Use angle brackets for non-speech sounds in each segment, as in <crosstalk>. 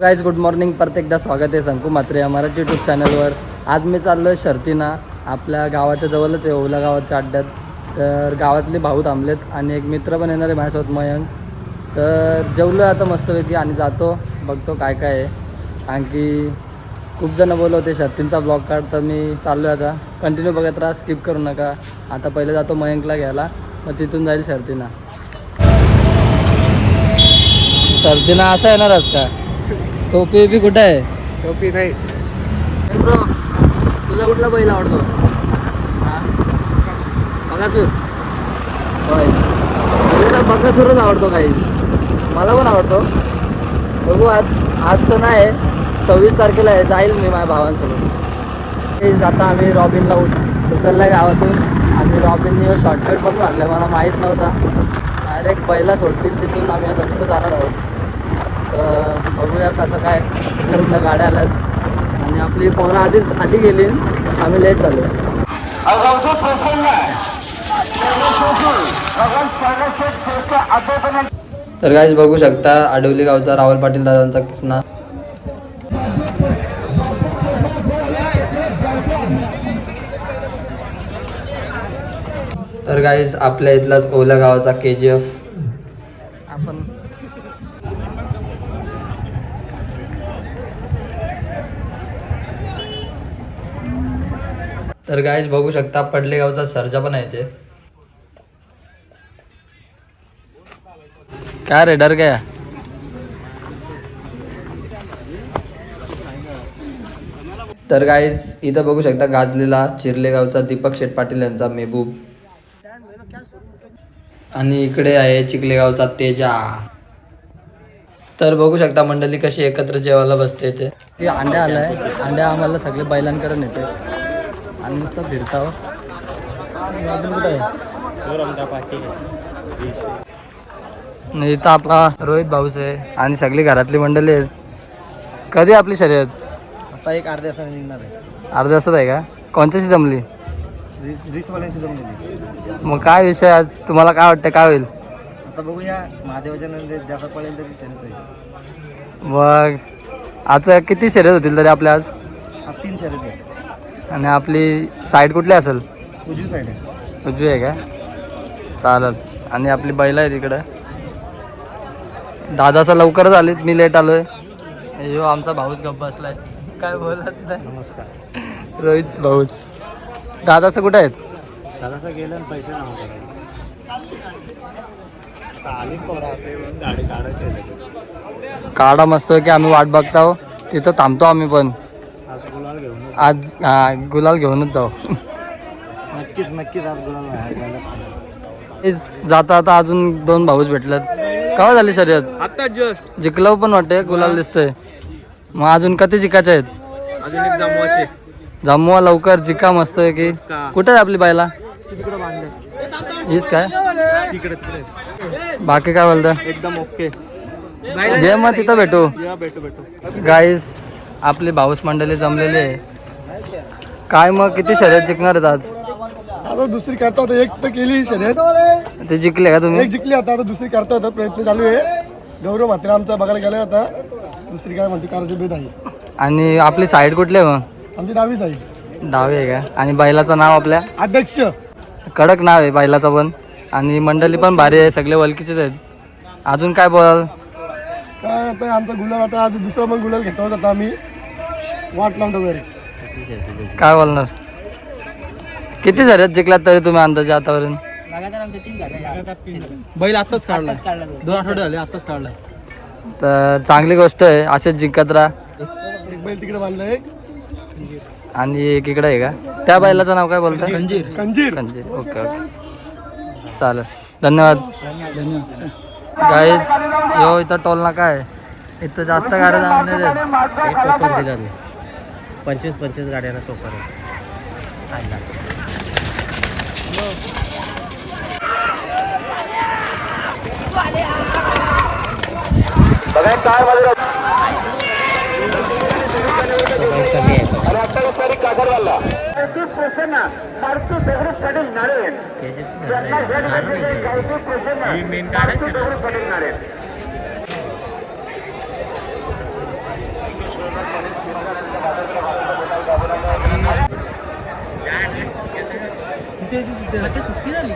Guys good morning परत एकदा स्वागत आहे संकू मात्रे या मराठी यूट्यूब चॅनलवर आज मी चाललो आहे शर्तीना. आपल्या गावाच्या जवळच आहे ओला गावाच्या अड्ड्यात. तर गावातले भाऊ थांबलेत आणि एक मित्र पण येणार आहे माझ्यासोबत मयंक. तर जेवलो आता मस्तपैकी आणि जातो. बघतो काय काय आहे. आणखी खूप जण बोलवते शर्तींचा ब्लॉग काढ तर मी चाललो आहे आता. कंटिन्यू बघत राहा स्किप करू नका. आता पहिले जातो मयंकला घ्यायला मग तिथून जाईल शर्तीना. शर्तीना असं येणारच का? टोपी बिपी कुठं आहे? टोपी नाही. ब्रो तुझा कुठला बैल आवडतो? बकासूर होय. बकासूरच आवडतो काही. मला पण आवडतो. बघू आज आज तर नाही. सव्वीस तारखेला आहे जाईल मी माझ्या भावांसोबत. तेच आता आम्ही रॉबिनला उचलला गावातून. आणि रॉबिनने शॉर्टकट पण लागलं मला माहीत नव्हता. डायरेक्ट पहिला सोडतील तिथून आम्ही आता जाणार आहोत. तर बघूया कसं काय कुठल्या गाड्या आल्यात. आणि आपली पोहरा आधीच आधी गेली आम्ही लेट झालो. तर काहीच बघू शकता आडवली गावचा राहुल पाटील दादांचा किसना गाईज आपल्या इथलाच ओला गावाचा के जी एफ आपण तर गाईज बघू शकता पडले गावचा सर्जा पण आहे ते. काय रे डर काय तर गाईज इथं बघू शकता गाजलेला चिरले गावचा दीपक शेठ पाटील यांचा मेहबूब. आणि इकडे आहे चिखले गावचा तेजा. तर बघू शकता मंडळी कशी एकत्र जेवायला बसते ते. हे अंड्या आलाय. अंड्या आम्हाला सगळे बैलांकडून येते. आणि नुसतं फिरता हो. अजून कुठं आहे? नाही इथं आपला रोहित भाऊस आहे आणि सगळी घरातली मंडळी आहेत. कधी आपली शर्यत? आता एक अर्ध्या तासाने निघणार आहे. अर्ध्या तासात आहे का? कोणत्याशी जमली रिक्सवाल्यांची मग काय विषय आज? तुम्हाला काय वाटतं? काय होईल? आता बघूया. महादेवाच्या नंतर ज्याचा पळेल तरी शर्यत मग आता किती शर्यत होतील तरी आपल्या आज? तीन शर्यत आहे आणि आपली साईड कुठली असेल? उजवी साईड आहे. उजवी आहे का? चालेल. आणि आपली बैल आहे तिकडं दादाचा लवकरच आलीत. मी लेट आलोय. यो आमचा भाऊच गप्प बसलाय. काय बोलत नाही? नमस्कार. रोहित भाऊच. दादाचं कुठं आहेत? दादाचा गेलं आणि पैसे काढा मस्त की आम्ही वाट बघताव तिथं थांबतो आम्ही पण. आज गुलाल घेऊन आज हा, गुलाल घेऊनच जाऊ. नक्कीच नक्कीच आज गुलाल तेच जाता आता अजून दोन भाऊच भेटल्यात. केव्हा झाली शर्यत? आता जस्ट जिंकलं पण वाटते गुलाल दिसतंय. मग अजून कधी जिकायचे आहेत? अजून एक जमवाचे जमवा लवकर जिका मस्त आहे की? कुठे आहे आपली बायला? हीच काय? तिकडे तिकडे. बाकी काय बोलतं? एकदम ओके. घे मग तिथं भेटू. या भेटू भेटू. गाईस आपली भाऊस मंडळी जमलेली आहे. काय मग किती शर्यत जिंकणार आहेत आज? आता दुसरी करता होता एक तर केली शर्यत. ते जिंकले का तुम्ही? एक जिंकली आता आता दुसरी करता होता प्रयत्न चालू आहे. गौरव मात्र आमचा बघायला गेला आता दुसरी काय म्हणते कारची भेद आहे. आणि आपली साईड कुठली आहे मग? आमची डावी साईड डावी आहे का? आणि बैलाचं नाव आपल्या? अध्यक्ष. कडक नाव आहे बैलाचं पण. आणि मंडळी पण भारी आहे सगळे वलकीचेच आहेत. अजून काय बोलाल? काय आता आमचा गुलाल आता आज दुसरा पण गुलाल घेतो आता आम्ही. वाट लावून वगैरे काय बोलणार? किती शर्यत जिंकल्यात तरी तुम्ही अंदाजे आतापर्यंत? बैल आताच काढलाय दोन आठवडे झाले आताच काढलाय तर चांगली गोष्ट आहे असेच जिंकत राहा. एक बैल तिकडे बांधलाय. आणि एक इकडे आहे का? त्या बैलाचं नाव काय बोलतं? कंजीर. कंजीर. कंजी ओके ओके. चालेल. धन्यवाद. गाईज यो इथं टोल नाका आहे. इथं जास्त गाड्या देत. पंचवीस पंचवीस गाड्यांना टोकर बघा काय सुखी झाली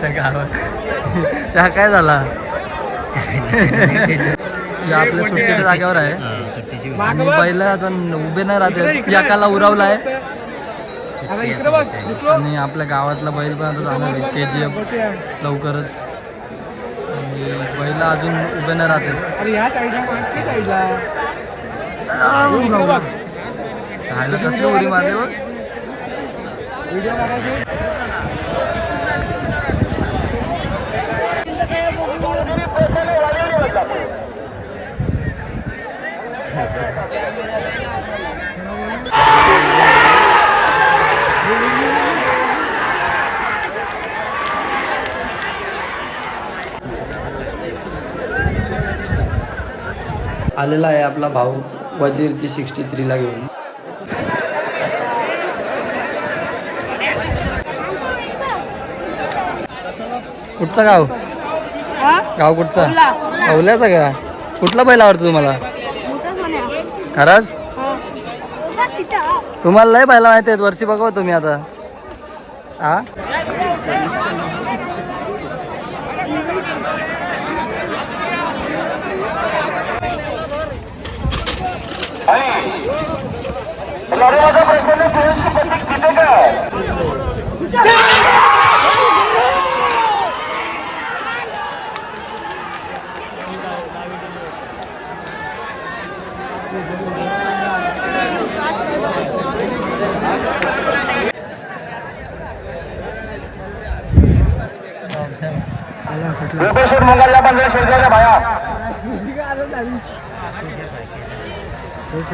का गावात त्या काय झाला? <laughs> हे आपल्या सुट्टीच्या जागेवर आहे. आणि बैल अजून उभे नाही राहते एकाला उरावलाय. आणि आपल्या गावातला बैल पण आता जाणार आहे के जी एफ लवकरच. आणि बैल अजून उभे नाही राहते. अरे ह्या साईडला मागच्या साईडला राहायला कसली उडी मारली बघ. आलेला आहे आपला भाऊ वजीरची सिक्स्टी थ्रीला घेऊन. कुठचं गाव? गाव कुठचा? कवल्याचा का? कुठला बैल आवडतो तुम्हाला? खरंच? तुम्हाला लय बैला माहिती आहेत वर्षी बघा तुम्ही आता. हा?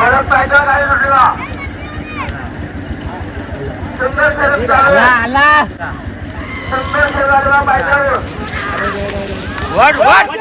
परत फायदा नाही उठला सुंदर शरीर सुंदर शरीराला फायदा वाट वाट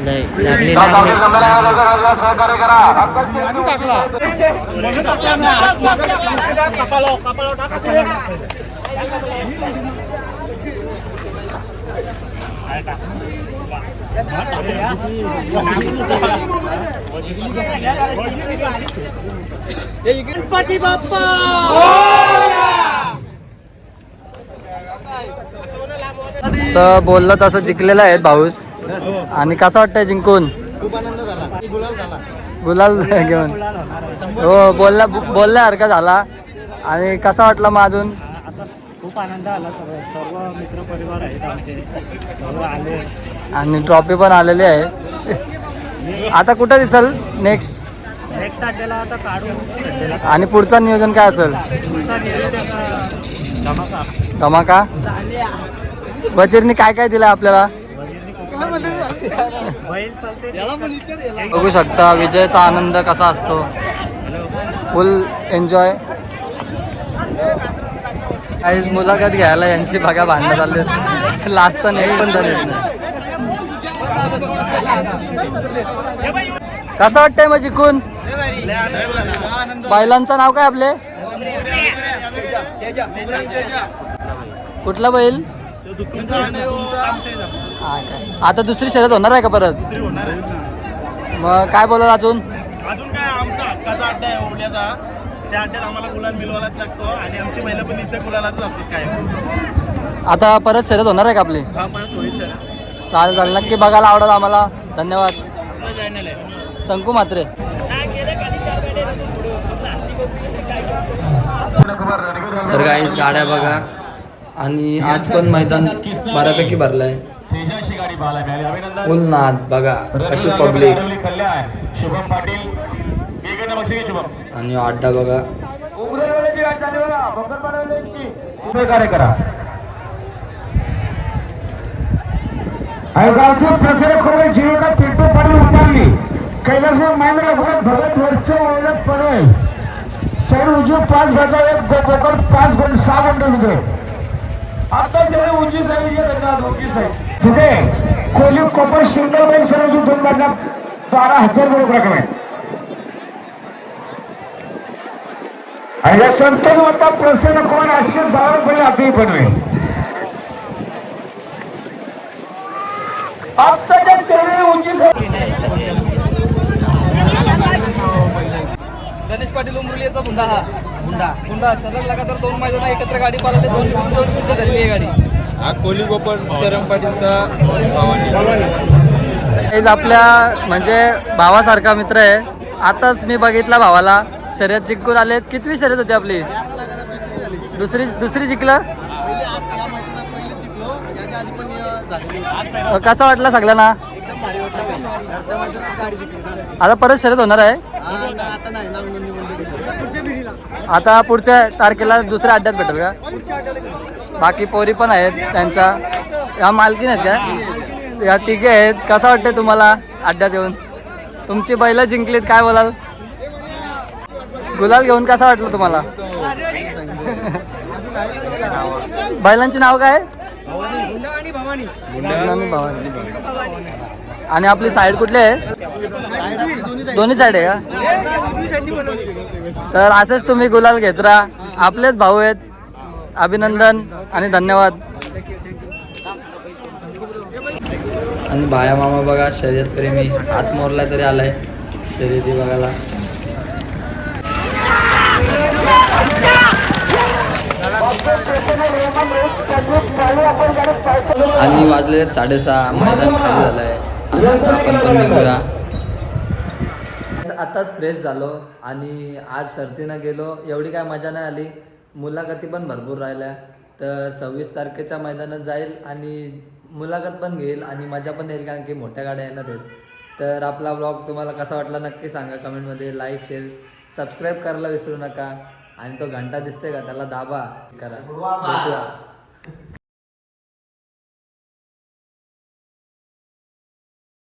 नाही सहकार्य करा. टाकला. तर बोललं तसं जिंकलेलं आहे भाऊस. आणि कसं वाटतंय जिंकून? खूप आनंद झाला गुलाल झाला. गुलाल घेऊन. हो बोलला बोलल्यासारखा झाला. आणि कसा वाटला मग अजून? खूप आनंद आला सर्व सर्व मित्रपरिवार आहेत आमचे. सर्व आले. आणि ट्रॉफी पण आलेली आहे. आता कुठं दिसल? नेक्स्ट नेक्स्ट अड्ड्याला आता काढू. आणि पुढचं नियोजन काय असेल? धमाका. बजीरनी काय काय दिलं आपल्याला? बघू शकता विजयाचा आनंद कसा असतो. फुल एन्जॉय काही मुलाखत घ्यायला यांची बघा भांडणं चालले लास्ट तर नाही पण झाले कसं वाटतंय मग जिकून? बैलांचं नाव काय आपले? कुठला बैल? हा काय आता दुसरी शर्यत होणार आहे का परत? मग काय बोलाल अजून? अजून काय आमचा हक्काचा अड्डा आहे ओढल्याचा त्या अड्ड्यात आम्हाला गुलाल मिळवायलाच लागतो आणि आमची महिला पण इथे गुलालाच असतात काय आता परत शर्यत होणार आहे का आपली? चालेल चालेल. नक्की बघायला आवडेल आम्हाला. धन्यवाद. शंकू मात्रे तर काहीच गाड्या बघा. आणि आज पण मैदान बऱ्यापैकी भरलंय. तेजाशी गाडी पाहायला मिळाली. अभिनंदन. फुल नाद बघा कशी पब्लिक कल्याण शुभम पाटील आणि अड्डा बघा. सहकार्य करा. गावचे प्रसारक खबर जीविका पिंटू पाटील उभारली. कैलास महेंद्र भगत भगत वर्ष ओळख पडोय सर उजू पाच भाजा एक गोपोकर पाच सहा आता कोली कोपर बैल सर उजू दोन भाजा बारा हजार रक्कम आहे आणि या संतोष होता प्रसन्न कुमार आठशे बारा रुपये आपली पण होईल आत्ताच्या तेवढी उंची गणेश पाटील उमरुलीचा बुंडा हा. बुंडा बुंडा सलग लगातार दोन मैदान एकत्र गाडी पाळले दोन दोन दोन मिनिटं झाली ही गाडी हेच आपल्या म्हणजे भावासारखा मित्र आहे. आताच मी बघितला भावाला. शर्यत जिंकून आलेत. कितवी शर्यत होती आपली? दुसरी दुसरी जिंकलं? कसा वाटला सगळ्यांना? आता परत शर्यत होणार आहे. आता पुढच्या तारखेला दुसऱ्या अड्ड्यात भेटेल का? बाकी पोरी पण आहेत त्यांच्या. या मालकीन आहेत का? या तिघे आहेत. कसं वाटतंय तुम्हाला अड्ड्यात येऊन? तुमची बैलं जिंकलीत काय बोलाल? गुलाल घेऊन कसं वाटलं तुम्हाला? बैलांची नाव काय? आणि भवानी. आणि आपली साईड कुठली आहे? दोन्ही साईड आहे का? तर असेच तुम्ही गुलाल घेत राहा. आपलेच भाऊ आहेत. अभिनंदन आणि धन्यवाद. आणि बाया मामा बघा शर्यत प्रेमी. हात मोरला तरी आलाय. शर्यती बघायला. आणि वाजले साडेसहा मैदान खाली झालंय. आणि आता आपण पण निघूया. आताच फ्रेश झालो आणि आज सर्दीनं गेलो. एवढी काय मजा नाही आली. मुलाखती पण भरपूर राहिल्या. तर सव्वीस तारखेच्या मैदानात जाईल आणि मुलाखत पण घेईल आणि मजा पण येईल कारण की मोठ्या गाड्या येणार आहेत. तर आपला ब्लॉग तुम्हाला कसा वाटला नक्की सांगा कमेंटमध्ये. लाईक शेअर सबस्क्राईब करायला विसरू नका. आणि तो घंटा दिसते का त्याला दाबा. करा.